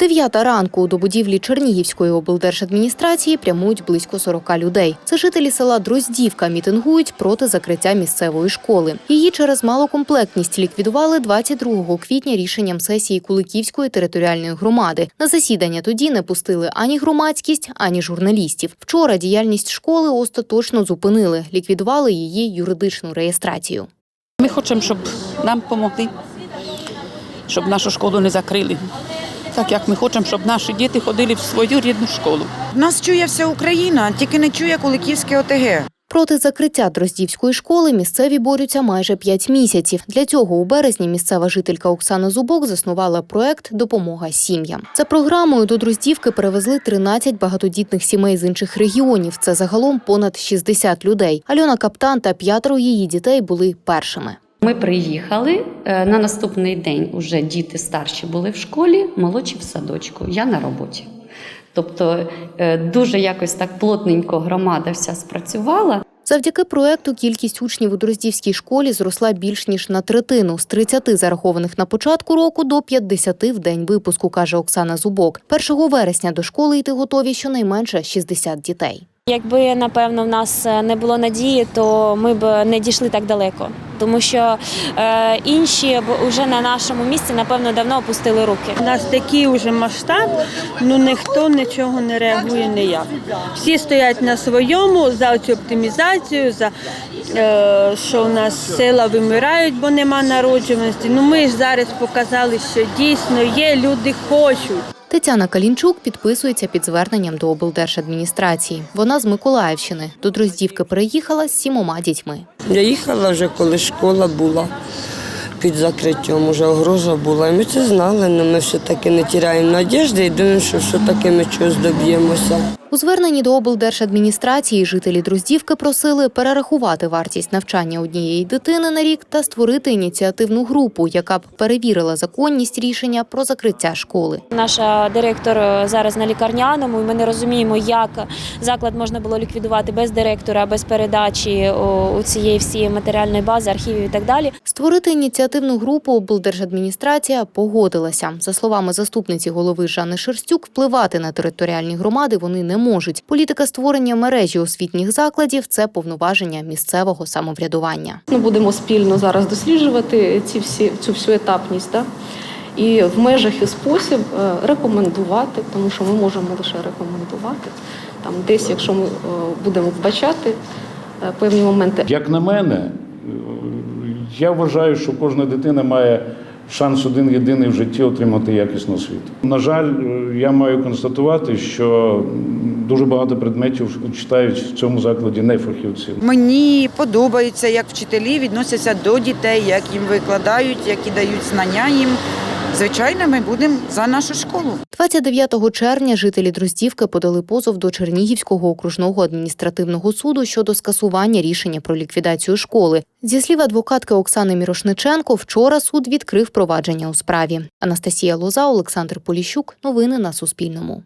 Дев'ята ранку до будівлі Чернігівської облдержадміністрації прямують близько 40 людей. Це жителі села Дроздівка мітингують проти закриття місцевої школи. Її через малокомплектність ліквідували 22 квітня рішенням сесії Куликівської територіальної громади. На засідання тоді не пустили ані громадськість, ані журналістів. Вчора діяльність школи остаточно зупинили, ліквідували її юридичну реєстрацію. Ми хочемо, щоб нам допомогли, щоб нашу школу не закрили. Так як ми хочемо, щоб наші діти ходили в свою рідну школу. Нас чує вся Україна, тільки не чує Куликівське ОТГ. Проти закриття Дроздівської школи місцеві борються майже п'ять місяців. Для цього у березні місцева жителька Оксана Зубок заснувала проект Допомога сім'ям. За програмою до Дроздівки перевезли 13 багатодітних сімей з інших регіонів. Це загалом понад 60 людей. Альона Каптан та п'ятеро її дітей були першими. Ми приїхали е, на наступний день. Уже діти старші були в школі, молодші в садочку. Я на роботі. Тобто е, дуже якось так плотненько громада вся спрацювала. Завдяки проекту кількість учнів у Дроздівській школі зросла більш ніж на третину з 30 зарахованих на початку року до 50 в день випуску, каже Оксана Зубок. 1 вересня до школи йти готові щонайменше 60 дітей. Якби напевно в нас е, не було надії, то ми б не дійшли так далеко, тому що е, інші б уже на нашому місці напевно давно опустили руки. У нас такий уже масштаб, ну ніхто нічого не реагує ніяк. Всі стоять на своєму за цю оптимізацію, за е, що у нас села вимирають, бо нема народжуваності. Ну ми ж зараз показали, що дійсно є, люди хочуть. Тетяна Калінчук підписується під зверненням до облдержадміністрації. Вона з Миколаївщини. До Дроздівки переїхала з сімома дітьми. Я їхала вже, коли школа була під закриттям, уже огроза була. І ми це знали, але ми все-таки не тіряємо надіжди і думаємо, що все-таки ми чогось доб'ємося. У зверненні до облдержадміністрації жителі Дроздівки просили перерахувати вартість навчання однієї дитини на рік та створити ініціативну групу, яка б перевірила законність рішення про закриття школи. Наша директор зараз на лікарняному, і ми не розуміємо, як заклад можна було ліквідувати без директора, без передачі у цієї всієї матеріальної бази, архівів і так далі. Створити ініціативну групу облдержадміністрація погодилася. За словами заступниці голови Жанни Шерстюк, впливати на територіальні громади вони не можуть. Політика створення мережі освітніх закладів це повноваження місцевого самоврядування. Ми будемо спільно зараз досліджувати ці всі цю всю етапність. Да? І в межах і спосіб е, рекомендувати, тому що ми можемо лише рекомендувати. Там десь, якщо ми е, будемо вбачати е, певні моменти Як на мене, я вважаю, що кожна дитина має шанс один єдиний в житті отримати якісну освіту. На жаль, е, я маю констатувати, що дуже багато предметів читають в цьому закладі не фахівці. Мені подобається, як вчителі відносяться до дітей, як їм викладають, які дають знання їм. Звичайно, ми будемо за нашу школу. 29 червня жителі Дроздівки подали позов до Чернігівського окружного адміністративного суду щодо скасування рішення про ліквідацію школи. Зі слів адвокатки Оксани Мірошниченко, вчора суд відкрив провадження у справі. Анастасія Лоза, Олександр Поліщук. Новини на Суспільному.